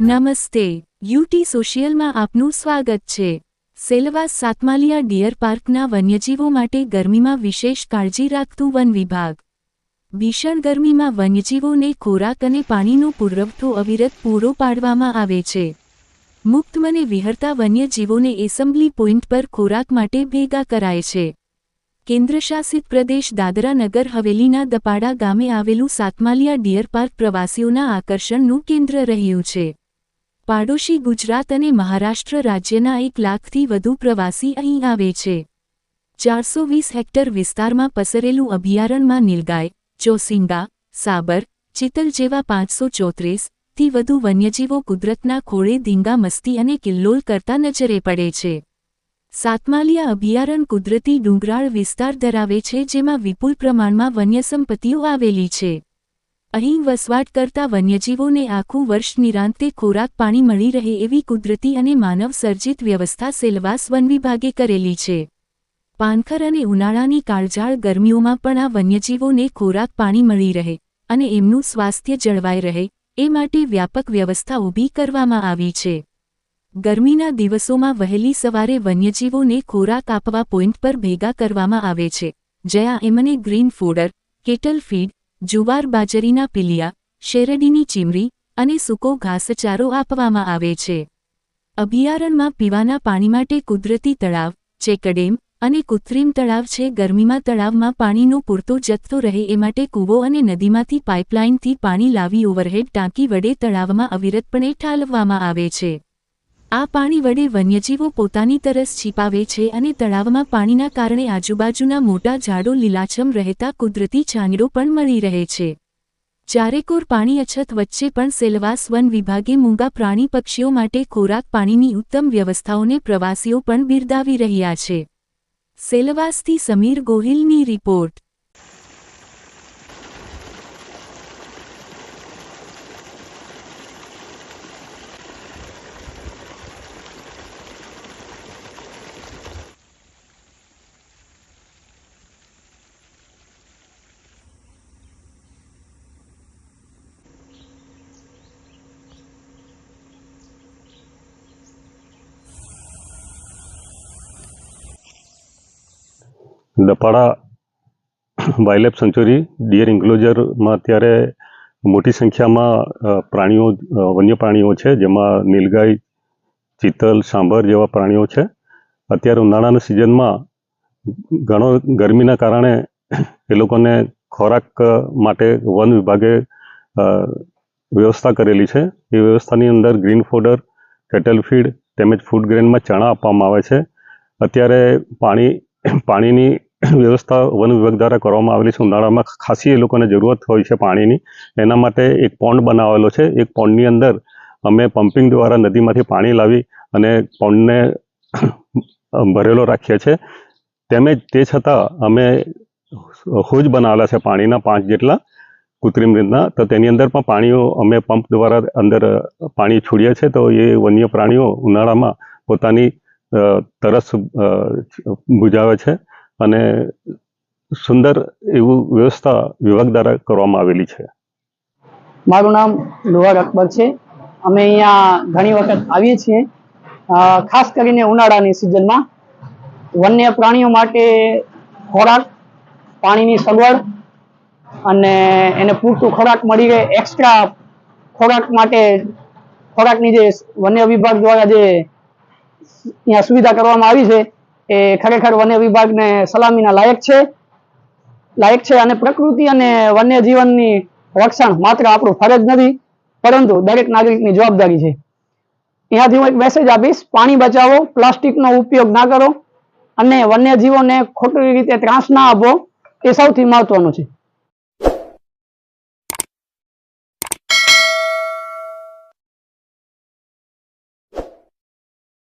નમસ્તે યુટી સોશિયલમાં આપનું સ્વાગત છે. સેલવાસ સાતમાલિયા ડિયર પાર્કના વન્યજીવો માટે ગરમીમાં વિશેષ કાળજી રાખતું વન વિભાગ. ભીષણ ગરમીમાં વન્યજીવોને ખોરાક અને પાણીનો પુરવઠો અવિરત પૂરો પાડવામાં આવે છે. મુક્ત મને વિહરતા વન્યજીવોને એસેમ્બલી પોઇન્ટ પર ખોરાક માટે ભેગા કરાય છે. કેન્દ્રશાસિત પ્રદેશ દાદરા નગર હવેલીના દપાડા ગામે આવેલું સાતમાલિયા ડિયર પાર્ક પ્રવાસીઓના આકર્ષણનું કેન્દ્ર રહ્યું છે. પાડોશી ગુજરાત અને મહારાષ્ટ્ર રાજ્યના એક લાખથી વધુ પ્રવાસી અહીં આવે છે. ચારસો વીસ હેક્ટર વિસ્તારમાં પસરેલું અભયારણ્યમાં નીલગાય, ચોસિંગા, સાબર, ચિતલ જેવા પાંચસો ચોત્રીસથી વધુ વન્યજીવો કુદરતના ખોળે ધીંગા મસ્તી અને કિલ્લોલ કરતા નજરે પડે છે. સાતમાલિયા અભયારણ્ય કુદરતી ડુંગરાળ વિસ્તાર ધરાવે છે જેમાં વિપુલ પ્રમાણમાં વન્યસંપત્તિઓ આવેલી છે. અહીં વસવાટ કરતા વન્યજીવોને આખું વર્ષ નિરાંતે ખોરાક પાણી મળી રહે એવી કુદરતી અને માનવ સર્જિત વ્યવસ્થા સેલવાસ વન વિભાગે કરેલી છે. પાનખર અને ઉનાળાની કાળઝાળ ગરમીઓમાં પણ આ વન્યજીવોને ખોરાક પાણી મળી રહે અને એમનું સ્વાસ્થ્ય જળવાઈ રહે, એ માટે વ્યાપક વ્યવસ્થા ઊભી કરવામાં આવી છે. ગરમીના દિવસોમાં વહેલી સવારે વન્યજીવોને ખોરાક આપવા પોઈન્ટ પર ભેગા કરવામાં આવે છે, જયા એમને ગ્રીન ફોડર, કેટલ ફીડ જુવાર બાજરીના પિલિયા, શેરડીની ચીમરી અને સૂકો ઘાસચારો આપવામાં આવે છે. અભયારણ્યમાં પીવાના પાણી માટે કુદરતી તળાવ, ચેકડેમ અને કૃત્રિમ તળાવ છે. ગરમીમાં તળાવમાં પાણીનો પૂરતો જથ્થો રહે એ માટે કૂવો અને નદીમાંથી પાઇપલાઇનથી પાણી લાવી ઓવરહેડ ટાંકી વડે તળાવમાં અવિરતપણે ઠાલવવામાં આવે છે. આ પાણી વડે વન્યજીવો પોતાની તરસ છીપાવે છે અને તળાવમાં પાણીના કારણે આજુબાજુના મોટા ઝાડો લીલાછમ રહેતા કુદરતી છાંયડો પણ મળી રહે છે. ચારેકોર પાણી અછત વચ્ચે પણ સેલવાસ વન વિભાગે મૂંગા પ્રાણી પક્ષીઓ માટે ખોરાક પાણીની ઉત્તમ વ્યવસ્થાઓને પ્રવાસીઓ પણ બિરદાવી રહ્યા છે. સેલવાસથી Sameer ગોહિલની report. Dapada wildlife sanctuary, deer ઇન્ક્લોઝરમાં અત્યારે મોટી સંખ્યામાં પ્રાણીઓ વન્ય પ્રાણીઓ છે, જેમાં નીલગાય ચિતલ સાંભર જેવા પ્રાણીઓ છે. અત્યારે ઉનાળાના સિઝનમાં ઘણો ગરમીના કારણે એ લોકોને ખોરાક માટે વન વિભાગે વ્યવસ્થા કરેલી છે. એ વ્યવસ્થાની અંદર ગ્રીન ફોડર કેટલ ફીડ તેમજ ફૂડ ગ્રેનમાં ચણા આપવામાં આવે છે. અત્યારે પાણી, પાણીની વ્યવસ્થા વન વિભાગ દ્વારા કરવામાં આવેલી છે. ઉનાળામાં ખાસી એ લોકોને જરૂરત હોય છે પાણીની. એના માટે એક પોન્ડ બનાવેલો છે. એક પોન્ડની અંદર અમે પમ્પિંગ દ્વારા નદીમાંથી પાણી લાવી અને પોન્ડને ભરેલો રાખીએ છીએ. તેમજ તે છતાં અમે હોજ બનાવેલા છે પાણીના પાંચ જેટલા કૃત્રિમ રીતના. તો તેની અંદર પણ પાણીઓ અમે પંપ દ્વારા અંદર પાણી છોડીએ છીએ. તો એ વન્ય પ્રાણીઓ ઉનાળામાં પોતાની તરસ બુજાવે છે. અને સુંદર એવું વ્યવસ્થા વિભાગ દ્વારા કરવામાં આવેલી છે. મારું નામ લોહાર અકબર છે. અમે અહીંયા ઘણી વખત આવીએ છીએ. ખાસ કરીને ઉનાળાની સિઝનમાં. વન્ય પ્રાણીઓ માટે ખોરાક, પાણીની સગવડ અને એને પૂરતું ખોરાક મળી રહે એક્સ્ટ્રા ખોરાક માટે ખોરાકની જે વન્ય વિભાગ દ્વારા જે અહીંયા સુવિધા કરવામાં આવી છે એ ખરેખર વન્ય વિભાગને સલામીના લાયક છે. લાયક છે અને પ્રકૃતિ અને વન્ય જીવનની રક્ષણ માત્ર આપણું ફરજ નથી, પરંતુ દરેક નાગરિકની જવાબદારી છે. અહીંયાથી હું એક મેસેજ આપીશ, પાણી બચાવો, પ્લાસ્ટિકનો ઉપયોગ ના કરો અને વન્ય જીવોને ખોટી રીતે ત્રાસ ના આપો, એ સૌથી મહત્વનું છે.